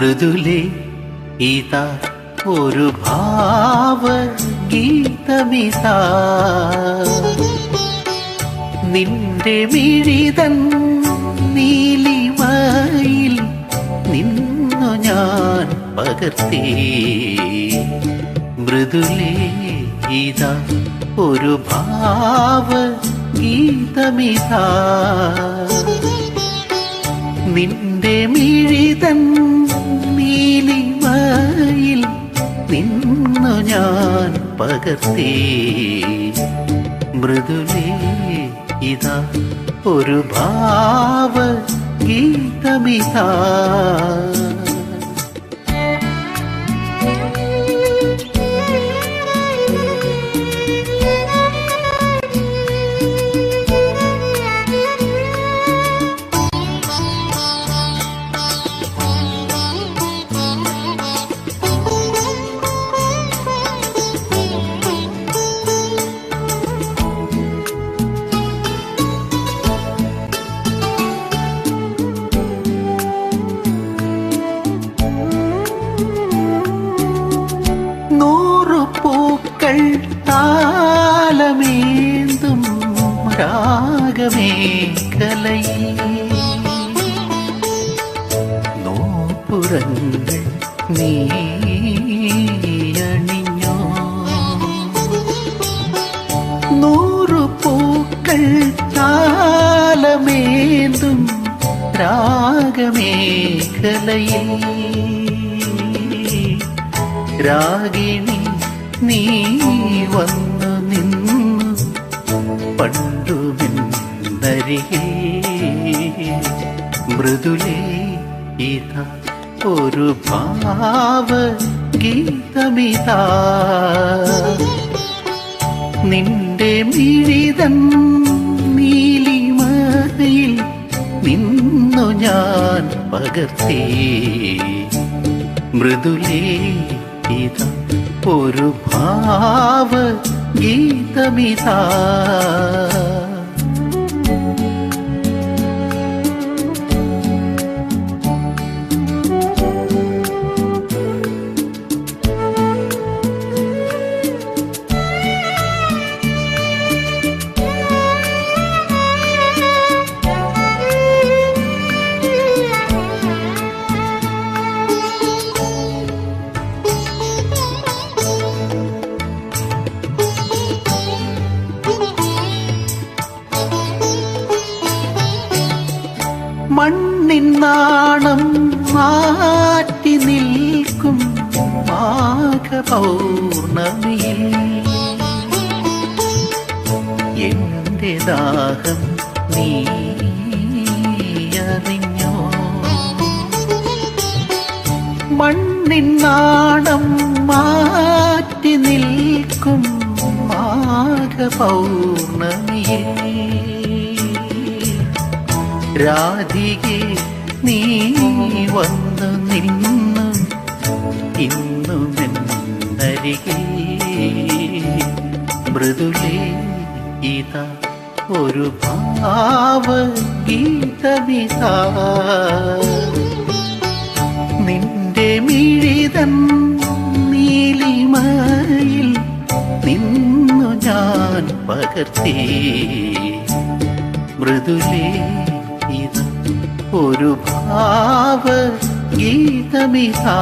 മൃദുലേ ഇതാ ഒരു ഭാവ ഗീതമിതാ നിന്റെ മിഴിതൻ നീലിമയിൽ നിന്നു ഞാൻ പകർത്തി. മൃദുലേ ഇതാ ഒരു ഭാവ ഗീതമിതാ നിന്റെ മിഴിതൻ നീലിമയിൽ നിന്നു ഞാൻ പകർത്തി. മൃദുലേ ഇതാ ഒരു ഭാവ ഗീതമിതാ രാഗമേഖലയിൽ നോപ്പുറങ്ങൾ നീ അണിഞ്ഞോ നൂറു പൂക്കൾ താലമേന്തും രാഗമേഖലയിൽ രാഗിണി നീ വന്നു നിന്നു പണ്ടുമിന്നരികെ മൃദുലേ ഇതാ ഒരു ഭാവ ഗീതമിതാ നിന്റെ മിഴിതൻ നീലിമയിൽ നിന്നു ഞാൻ പകർത്തി. മൃദുലേ ഇതാ ഒരു ഭാവ ഗീതമിതാ മണ്ണിൻ നാണം മാറ്റി നിൽക്കും മാഘപൗർണമിയിൽ എന്റെ ദാഹം നീ അറിഞ്ഞോ? മണ്ണിൻ നാണം മാറ്റി നിൽക്കും മാഘപൗർണമിയിൽ രാധികെ നീ വന്നു നിന്നു. ഇന്നുമെന്നരികെ മൃദുലേ ഇതാ ഒരു ഭാവ ഗീതമിതാ നിന്റെ മിഴിതൻ നീലിമയിൽ നിന്നു ഞാൻ പകർത്തി. മൃദുലേ ഒരു ഭാവ ഗീതമിതാ